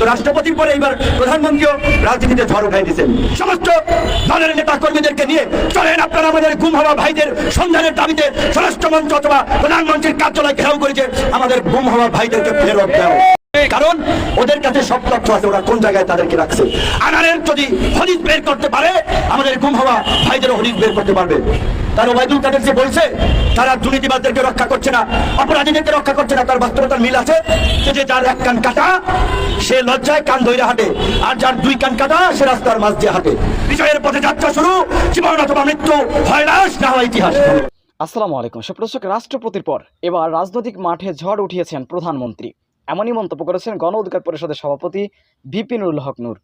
তো রাষ্ট্রপতির পরে এইবার প্রধানমন্ত্রীও রাজনীতিতে ঝড় উঠাই দিয়েছেন সমস্ত দলের নেতা কর্মীদেরকে নিয়ে চলেন আপনারা আমাদের গুম হওয়া ভাইদের সন্ধানের দাবিতে স্বরাষ্ট্রমন্ত্রী অথবা প্রধানমন্ত্রীর কার্যালয় ঘেরাও করেছে আমাদের গুম হওয়া ভাইদেরকে ফেরত দেওয়া কারণ ওদের কাছে সব তথ্য আছে, ওরা কোন জায়গায় তাদেরকে রাখছে। আনারের যদি হদিস বের করতে পারে আমাদের গুম হওয়া ভাইদেরও হদিস বের করতে পারবে। তার ওবায়দুল কাদের যে বলছে, তারা দুর্নীতিবাদদেরকে রক্ষা করছে না, অপরাধীদেরকে রক্ষা করছে না, তার বাস্তবতার মিল আছে যে যার এক কান কাটা, সে লজ্জায় কান হাঁটে, আর যার দুই কান কাটা, সে রাস্তার মাঝ দিয়ে হাঁটে। বিজয়ের পথে যাত্রা শুরু, জীবন অথবা মৃত্যু হয় না হয় ইতিহাস। আসসালামু আলাইকুম রাষ্ট্রপতির পর এবার রাজনৈতিক মাঠে ঝড় উঠিয়েছেন প্রধানমন্ত্রী। এমনই মন্তব্য করেছেন গণ অধিকার পরিষদের সভাপতি বিপিনুল হক নূর।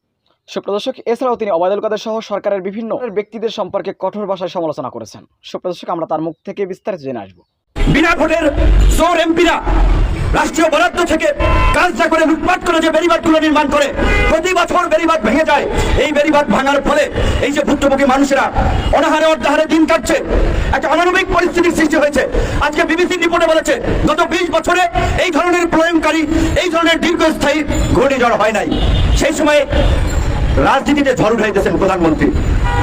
সুপ্রদর্শক এছাড়াও তিনি ওবায়দুল কাদের সহ সরকারের বিভিন্ন ব্যক্তিদের সম্পর্কে কঠোর ভাষায় সমালোচনা করেছেন। সুপ্রদর্শক আমরা তার মুখ থেকে বিস্তারিত জেনে আসব। বিনা ভোটের জোর এমপিরা রাষ্ট্রীয় বরাদ্দ থেকে কাজটা করে লুটপাট করে যে বেরিবাদগুলো নির্মাণ করে, প্রতি বছর বেরিবাদ ভেঙে যায়। এই বেরিবাদ ভাঙার ফলে এই যে ভুক্তভোগী মানুষেরা অনাহারে অর্ধাহারে দিন কাটছে একটা অমানবিক পরিস্থিতির সৃষ্টি হয়েছে। আজকে বিবিসি রিপোর্টে বলেছে, গত বিশ বছরে এই ধরনের প্রয়োগকারী এই ধরনের দীর্ঘস্থায়ী ঘূর্ণিঝড় হয় নাই। সেই সময় রাজনীতিতে ঝড় উঠাইতেছেন প্রধানমন্ত্রী।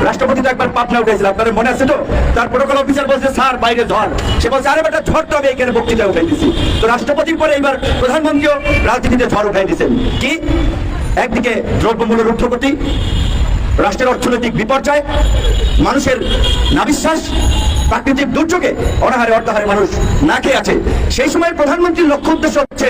রাষ্ট্রপতি তো একবার পাবনা উঠেছিল আপনাদের মনে আছে তো? তার প্রোটোকল অফিসার বলছে, স্যার, বাইরে ঝড়। সে বলছে, আরে বেটা, ঝড় তো আমি এখানে বক্তৃতা উঠাই দিছি তো রাষ্ট্রপতির পরে এইবার প্রধানমন্ত্রীও রাজনীতিতে ঝড় উঠাই দিয়েছেন কি? একদিকে দ্রব্যমূল্যের ঊর্ধ্বগতি রাষ্ট্রের অর্থনৈতিক বিপর্যয়, মানুষের নাবিশ্বাস, প্রাকৃতিক দুর্যোগে অনাহারে অর্ধাহারে মানুষ না খেয়ে আছে। সেই সময় প্রধানমন্ত্রীর লক্ষ্য উদ্দেশ্য হচ্ছে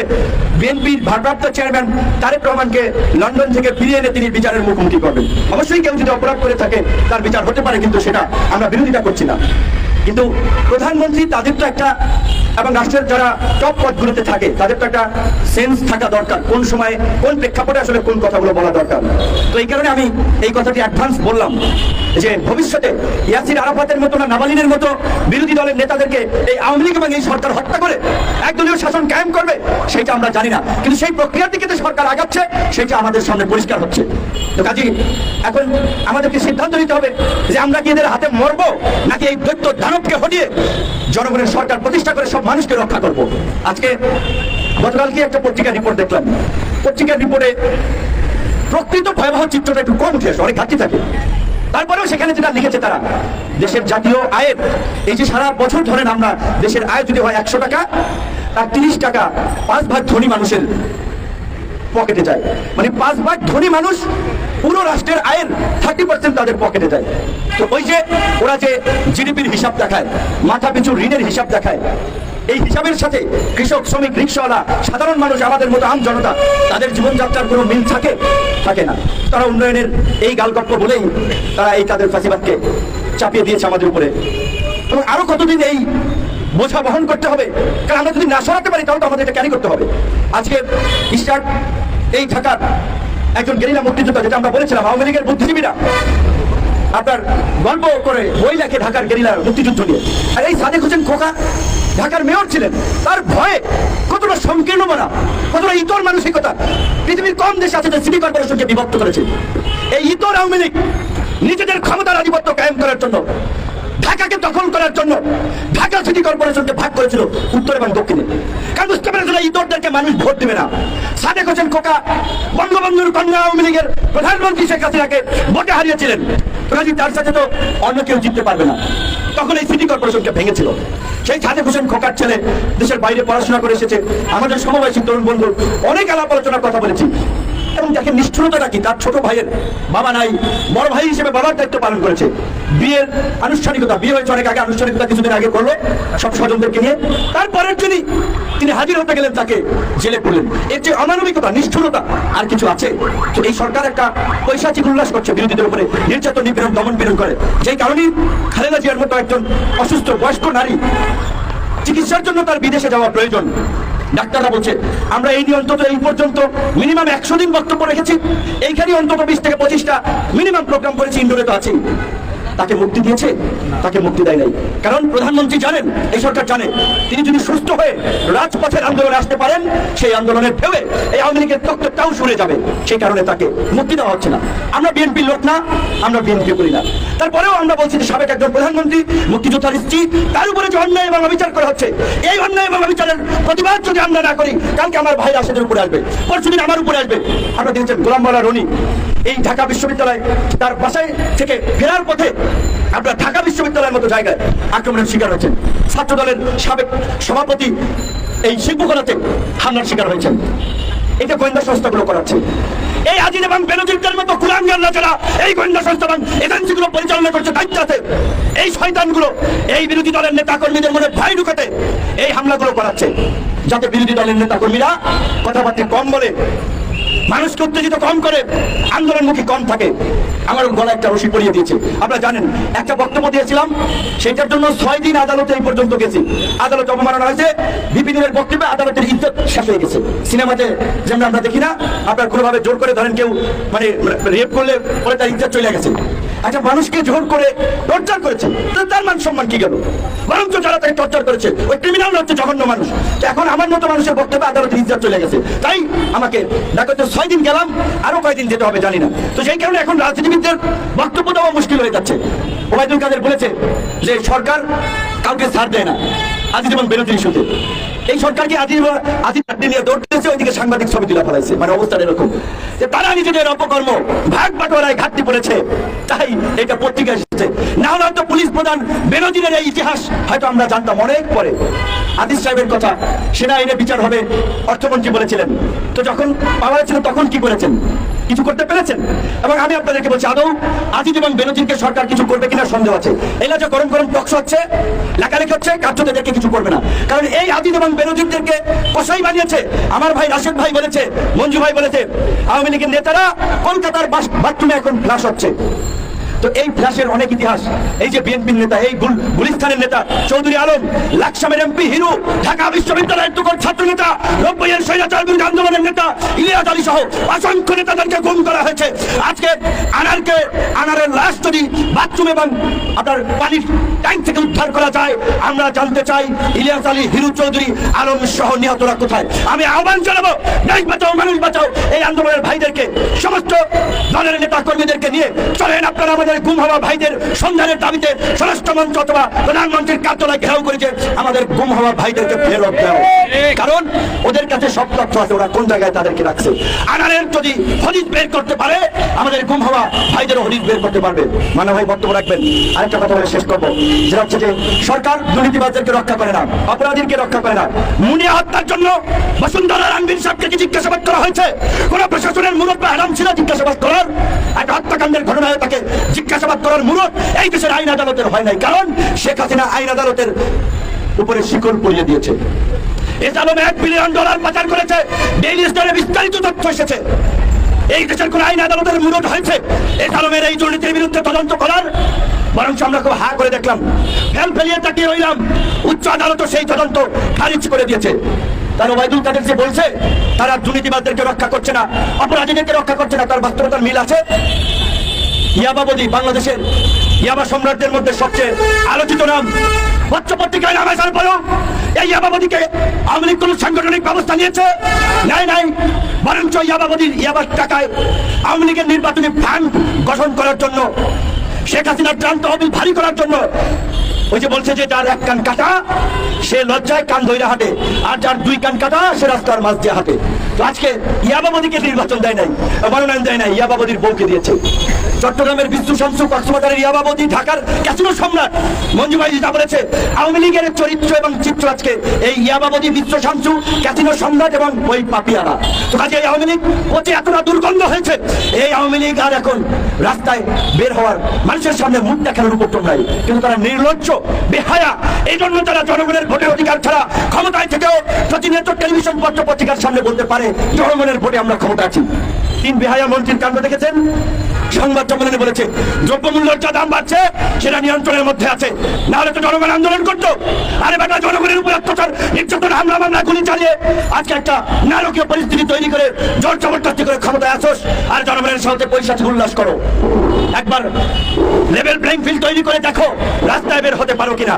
বিএনপির ভারপ্রাপ্ত চেয়ারম্যান তারেক রহমানকে লন্ডন থেকে ফিরিয়ে এনে তিনি বিচারের মুখোমুখি করবেন। অবশ্যই কেউ যদি অপরাধ করে থাকে, তার বিচার হতে পারে, কিন্তু সেটা আমরা বিরোধিতা করছি না। কিন্তু প্রধানমন্ত্রী তাদের তো একটা এবং রাষ্ট্রের যারা টপ পদগুলোতে থাকে, তাদের তো একটা সেন্স থাকা দরকার, কোন সময় কোন প্রেক্ষাপটে আসলে কোন কথাগুলো বলা দরকার। তো এই কারণে আমি এই কথাটি অ্যাডভান্স বললাম যে ভবিষ্যতে ইয়াসির আরাফাতের মতো না নাবালিনের মতো বিরোধী দলের নেতাদেরকে এই আওয়ামী লীগ এবং এই সরকার হত্যা করে একদলীয় শাসন কায়েম করবে, সেটা আমরা জানি না। কিন্তু সেই প্রক্রিয়ার দিকে যে সরকার আগাচ্ছে, সেটা আমাদের সামনে পরিষ্কার হচ্ছে। তো কাজী, এখন আমাদেরকে সিদ্ধান্ত নিতে হবে যে আমরা কি এদের হাতে মরবো, নাকি এই দৈত্য দানবকে হটিয়ে জনগণের সরকার প্রতিষ্ঠা করে সব মানুষকে রক্ষা করব। আজকে গতকালকে একটা পত্রিকার রিপোর্ট দেখলাম। পত্রিকার রিপোর্টে প্রকৃত ভয়াবহ চিত্রটা একটু কম উঠে অনেক ঘাটতি থাকে। তারপরেও সেখানে যেটা লিখেছে তারা, দেশের জাতীয় আয়ের, এই যে সারা বছর ধরেন আমরা দেশের আয় যদি হয় একশো টাকা, তার তিরিশ টাকা পাঁচ ভাগ ধনী মানুষের পকেটে যায়। মানে পাঁচ ভাগ ধনী মানুষ পুরো রাষ্ট্রের আয়ের থার্টি পার্সেন্ট তাদের পকেটে যায়। তো ওই যে ওরা যে জিডিপির হিসাব দেখায় মাথা পিছু ঋণের হিসাব দেখায় এই হিসাবের সাথে কৃষক, শ্রমিক, রিক্সাওয়ালা, সাধারণ মানুষ, আমাদের মতো আম জনতা, তাদের জীবনযাত্রার কোনো মিল থাকে? থাকে না। তারা উন্নয়নের এই গালগপ্প বলেই তারা এই তাদের ফাঁসিবাদকে চাপিয়ে দিয়েছে আমাদের উপরে। এবং আরও কতদিন এই বোঝা বহন করতে হবে? কারণ আমরা যদি না সরাতে পারি, তাহলে তো আমাদের এটা ক্যারি করতে হবে? আজকে স্টার্ট এই ঢাকার একজন গেরিলা মুক্তিযোদ্ধা, যেটা আমরা বলেছিলাম, আওয়ামী লীগের বুদ্ধিজীবীরা, আপনার গল্প করে বই লেখে ঢাকার গেরিলা মুক্তিযুদ্ধ নিয়ে। আর এই সাদেক হোসেন খোকা ঢাকার মেয়র ছিলেন, তার ভয়ে কতটা সংকীর্ণ মনা, কতটা ইতর মানসিকতা, পৃথিবীর কম দেশ আছে সিটি কর্পোরেশনকে বিভক্ত করেছে। এই ইতর আওয়ামী লীগ নিজেদের ক্ষমতার আধিপত্য কায়েম করার জন্য, ঢাকাকে দখল করার জন্য ঢাকা সিটি কর্পোরেশনকে ভাগ করেছিল উত্তর এবং দক্ষিণে। কারণ বুঝতে পেরেছিল ইতরদেরকে মানুষ ভোট দেবে না। সাদেক হোসেন খোকা বঙ্গবন্ধুর কন্যা আওয়ামী লীগের প্রধানমন্ত্রী শেখ হাসিনাকে ভোটে হারিয়েছিলেন। তার সাথে তো অন্য কেউ জিততে পারবে না। তখন এই সিটি কর্পোরেশনকে ভেঙেছিল। সেই সাদেক হোসেন খোকার ছেলে, দেশের বাইরে পড়াশোনা করে এসেছে, আমাদের সমবয়সী তরুণ বন্ধু, অনেক আলাপ আলোচনার কথা বলেছি। এবং দেখেন নিষ্ঠুরতাটা কি তার ছোট ভাইয়ের বাবা নাই, বড় ভাই হিসেবে বাবার দায়িত্ব পালন করেছে। বিয়ের আনুষ্ঠানিকতা, বিয়ে হয়েছে অনেক আগে, আনুষ্ঠানিকতা কিছুদিন আগে করল সব স্বজনদেরকে নিয়ে। তারপরের দিনই তিনি হাজির হতে গেলেন, তাকে জেলে পড়লেন। এর যে অমানবিকতা, নিষ্ঠুরতা আর কিছু আছে? তো এই সরকার একটা পৈশাচিক উল্লাস করছে বিরোধীদের উপরে, নির্যাতন, নিপীড়ন, দমন পীড়ন করে। যেই কারণে খালেদা জিয়ার মতো একজন অসুস্থ, বয়স্ক নারী চিকিৎসার জন্য তার বিদেশে যাওয়া প্রয়োজন। ডাক্তাররা বলছে, আমরা এই নিয়ে অন্তত এই পর্যন্ত মিনিমাম একশো দিন বক্তব্য রেখেছি। এইখানে অন্তত বিশ থেকে পঁচিশটা মিনিমাম প্রোগ্রাম করেছি ইন্ডোরে তো আছেই। তাকে মুক্তি দিয়েছে, তাকে মুক্তি দেয় নাই। কারণ প্রধানমন্ত্রী জানেন, এই সরকার জানে, তিনি যদি সুস্থ হয়ে রাজপথের আন্দোলনে আসতে পারেন, সেই আন্দোলনের ঢেউয়ে এই আওয়ামী লীগের তত্ত্বটাও সরে যাবে। সেই কারণে তাকে মুক্তি দেওয়া হচ্ছে না। আমরা বিএনপির লোক না, আমরা বিএনপি করি না। তারপরেও আমরা বলছি যে সাবেক একজন প্রধানমন্ত্রী, মুক্তিযোদ্ধার স্ত্রী, তার উপরে যে অন্যায় এবং অবিচার করা হচ্ছে, এই অন্যায় এবং অবিচারের প্রতিবাদ যদি আমরা না করি, কালকে আমার ভাইরা সেদের উপরে আসবে পরশু দিন আমার উপরে আসবে। আমরা দেখছেন গোলামবালা রনি, এই ঢাকা বিশ্ববিদ্যালয় তার বাসায় থেকে ফেরার পথে আপনার ঢাকা বিশ্ববিদ্যালয়ের মতো জায়গায় আক্রমণের শিকার হয়েছেন। ছাত্র দলের সাবেক সভাপতি এই শিল্পকলাতে হামলার শিকার হয়েছেন। এটা গোয়েন্দা সংস্থাগুলো করাচ্ছে। এই আজিজ এবং বেনজিরদের মতো কুলাঙ্গাররা যারা এই গোয়েন্দা সংস্থা এবং এজেন্সিগুলো পরিচালনা করছে দায়িত্ব আছে। এই শয়তানগুলো এই বিরোধী দলের নেতা কর্মীদের মনে ভয় ঢুকাতে এই হামলাগুলো করাচ্ছে। যাতে বিরোধী দলের নেতা কর্মীরা কথাবার্তা কম বলে মানুষকে উত্তেজিত কম করে, আন্দোলনমুখী কম থাকে। আমার গলা একটা রশি পরিয়ে দিয়েছে। আপনারা জানেন, একটা বক্তব্য দিয়েছিলাম, সেটার জন্য ছয় দিন আদালতে এই পর্যন্ত গেছি। আদালত অবমাননা হয়েছে, বিপিনের বক্তব্যে আদালতের ইজ্জত শেষ হয়ে গেছে। সিনেমাতে যেমন আমরা দেখি না, আপনার কোনোভাবে জোর করে ধরেন কেউ মানে রেপ করলে পরে তার ইজ্জত চলে গেছে। আচ্ছা মানুষকে জোর করে টর্চার করেছে। তার মান সম্মান কি গেল? বরঞ্চ যারা তাকে টর্চার করেছে, ওই ক্রিমিনাল হচ্ছে জঘন্য মানুষ। এখন আমার মতো মানুষের বক্তব্যে আদালতের ইজ্জত চলে গেছে। তাই আমাকে দেখো তো ছয় দিন গেলাম, আরও কয়দিন যেতে হবে জানি না। তো সেই কারণে এখন রাজনীতিবিদদের বক্তব্য দেওয়া মুশকিল হয়ে যাচ্ছে। ওবায়দুল কাদের বলেছে যে, সরকার কাউকে ছাড় দেয় না। আজিজ এবং বেরোজির ইস্যুতে এই সরকারকে আজিজ চাকরি নিয়ে দৌড় দিয়েছে ওইদিকে সাংবাদিক ছবি তুলে ফেলাইছে। মানে অবস্থাটা এরকম। যে তারা নিজেদের অপকর্ম ভাগ বাটোয়ারায় ঘাটতি পড়েছে, তাই এটা পত্রিকা এসেছে। না হলে হয়তো পুলিশ প্রধান বেনজিরের এই ইতিহাস হয়তো আমরা জানতাম অনেক পরে। আদিস সাহেবের কথা, সেনা আইনে বিচার হবে, অর্থমন্ত্রী বলেছিলেন। তো যখন পাওয়া ছিল তখন কি করেছেন? কিছু করতে পেরেছেন? এবং আমি আপনাদেরকে বলছি, আদৌ আজিজ এবং বেনজিরকে সরকার কিছু করবে কিনা সন্দেহ আছে। এলা যে গরম গরম টক্স হচ্ছে, লেখালেখি হচ্ছে কার্যদেরকে কিছু করবে না। কারণ এই আজিজ এবং বেনজিরদেরকে কষাই বানিয়েছে, আমার ভাই রাশেদ ভাই বলেছে, মঞ্জু ভাই বলেছে, আওয়ামী লীগের নেতারা কলকাতার বাথরুমে এখন ফ্লাশ হচ্ছে। তো এই ফ্ল্যাশের অনেক ইতিহাস। এই যে বিএনপির নেতা, এই গুলিস্তানের নেতা, চৌধুরী আলম, লাকসামের এমপি হিরু, ঢাকা বিশ্ববিদ্যালয়ের তুকর ছাত্র নেতা নব্বইয়ের স্বৈরাচার বিরোধী আন্দোলনের নেতা, ইলিয়াস আলী সহ অসংখ্য নেতাদেরকে গুম করা হয়েছে। আজকে আনারকে আনারের লাশ যদি বাথরুম এবং আপনার পানির ট্যাঙ্ক থেকে উদ্ধার করা যায়, আমরা জানতে চাই ইলিয়াস আলী, হিরু চৌধুরী আলম সহ নিহতরা কোথায়। আমি আহ্বান জানাব দেশ বাঁচাও, মানুষ বাঁচাও, এই আন্দোলনের ভাইদেরকে, সমস্ত দলের নেতা কর্মীদেরকে নিয়ে চলেন আপনারা আমাদের গুম হওয়া ভাইদের সন্ধানের দাবিতে স্বরাষ্ট্র মন্ত্র অথবা প্রধানমন্ত্রীর কার্যালয় ঘেরাও করেছে আমাদের গুম হওয়া ভাইদেরকে ফেরত দাও। কারণ ওদের কাছে সব তথ্য আছে, ওরা কোন জায়গায় তাদেরকে রাখছে। আনারের যদি হদিস বের করতে পারে, আমাদের গুম হওয়া ভাইদেরও হদিস বের করতে পারবে। মানে ভাই, বক্তব্য রাখবেন। আরেকটা কথা বলে শেষ করব। যেটা হচ্ছে যে সরকার দুর্নীতিবাজদেরকে রক্ষা করে না অপরাধীকে রক্ষা করে না। মুনিয়া হত্যার জন্য বসুন্ধরা রানবীর সাহেবকে কি জিজ্ঞাসাবাদ করা হয়েছে? কোন প্রশাসনের মূলত হারাম ছিল জিজ্ঞাসাবাদ করার? একটা হত্যাকাণ্ডের ঘটনায় তাকে জিজ্ঞাসাবাদ করার মূলত এই দেশের আইন আদালতের হয় নাই। কারণ শেখ হাসিনা আইন আদালতের উপরে শিকড় পরিয়ে দিয়েছে। এসালমে এক বিলিয়ন ডলার পাচার করেছে। ডেইলি স্টারে বিস্তারিত তথ্য এসেছে। এই দেশের কোন আইন আদালতের মূলত হয়েছে। এসালমের এই দুর্নীতির বিরুদ্ধে তদন্ত করার। বরং আমরা খুব হা করে দেখলাম। ফেল ফেলিয়ে তাকিয়ে রইলাম। উচ্চ আদালত সেই তদন্ত খারিজ করে দিয়েছে। তার ওবায়দুল কাদের যে বলছে, তারা দুর্নীতিবাদদেরকে রক্ষা করছে না, অপরাধীদেরকে রক্ষা করছে না, তার বাস্তবতার মিল আছে। ইয়াবাবতী বাংলাদেশের ইয়াবা সম্রাটদের মধ্যে সবচেয়ে আলোচিত নাম। পত্র পত্রিকায় নাম আসার পরেও এই ইয়াবাবতীকে আওয়ামী লীগ কোন সাংগঠনিক ব্যবস্থা নিয়েছে? নাই নাই। বরঞ্চ ইয়াবাবতীর ইয়াবার টাকায় আওয়ামী লীগের নির্বাচনী ফান্ড গঠন করার জন্য, শেখ হাসিনার ত্রাণ তহবিল ভারী করার জন্য ওই যে বলছে যে যার এক কান কাটা, সে লজ্জায় কান ধৈরা হাঁটে, আর যার দুই কান কাটা, সে রাস্তার মাঝ দিয়ে হাঁটে। তো আজকে ইয়াবাবতীকে নির্বাচন দেয় নাই, মনোনয়ন দেয় নাই ইয়াবাবতীর বউকে দিয়েছে। চট্টগ্রামের বিষ্ণু শামসু কক্সবাজারের ইয়াবাবতী ঢাকার ক্যাসিনো সম্রাট মঞ্জু ভাই যা বলেছে, আওয়ামী লীগের চরিত্র এবং চিত্র আজকে এই ইয়াবাবতী বিশ্ব শামসু ক্যাসিনো সম্রাট এবং ওই পাপিয়ারা। তো কাজে এই আওয়ামী লীগ পচে এতটা দুর্গন্ধ হয়েছে, এই আওয়ামী লীগ আর এখন রাস্তায় বের হওয়ার মানুষের সামনে মুখ দেখানোর উপক্রম নাই। কিন্তু তারা নির্লজ্জ, বেহায়া এই জন্য তারা জনগণের ভোটের অধিকার ছাড়া ক্ষমতায় থেকেও প্রতিনিয়ত টেলিভিশন পত্র পত্রিকার সামনে বলতে পারে, জনগণের ভোটে আমরা ক্ষমতা আছি। তিন বেহায়া মন্ত্রীর কাণ্ড দেখেছেন? সংবাদ সম্মেলনে বলেছে। দ্রব্যমূল্যের যা দাম বাড়ছে, সেটা নিয়ন্ত্রণের মধ্যে আছে। নাহলে তো জনগণ আন্দোলন করতো। আরে বেটা, জনগণের উপর অত্যাচার, নির্যাতন, হামলা, মামলা, গুলি চালিয়ে আজকে একটা নারকীয় পরিস্থিতি তৈরি করে, জোর জবরদস্তি করে ক্ষমতায় আসোস, আর জনগণের সাথে পয়সা উল্লাস করো। একবার লেভেল প্লেইং ফিল্ড তৈরি করে দেখো, রাস্তায় বের হতে পারো কিনা।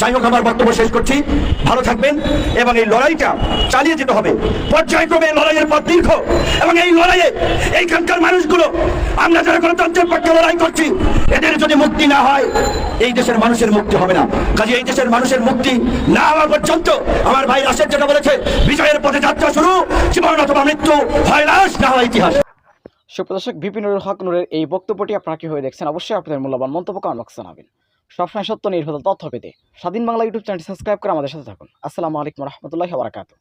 যাই হোক, আমার বক্তব্য শেষ করছি। ভালো থাকবেন, এবং এই লড়াইটা চালিয়ে যেতে হবে। পর্যায়ক্রমে লড়াইয়ের পথ দীর্ঘ, এবং এই লড়াইয়ে এইখানকার মানুষগুলো, আমরা যারা গণতন্ত্রের পক্ষে লড়াই করছি। এদের যদি মুক্তি না হয়, এই দেশের মানুষের মুক্তি হবে না। কাজে এই দেশের মানুষের মুক্তি না হওয়া পর্যন্ত আমার ভাই রাশেদ যেটা বলেছে, বিজয়ের পথে যাত্রা শুরু, জীবন অথবা মৃত্যু হয় লাশ, না হয় ইতিহাস। সুপ্রদর্শক বিপিনুর হক নূরের এই বক্তব্যটি আপনারা কি হয়ে দেখছেন? অবশ্যই আপনাদের মূল্যবান মন্তব্য কমেন্ট বক্সে জানাবেন। সবসময় সত্য নির্ভর তথ্য পেতে স্বাধীন বাংলা ইউটিউব চ্যানেলটি সাবস্ক্রাইব করে আমাদের সাথে থাকুন। আসসালামু আলাইকুম রহমতুল্লাহ বারাকাতু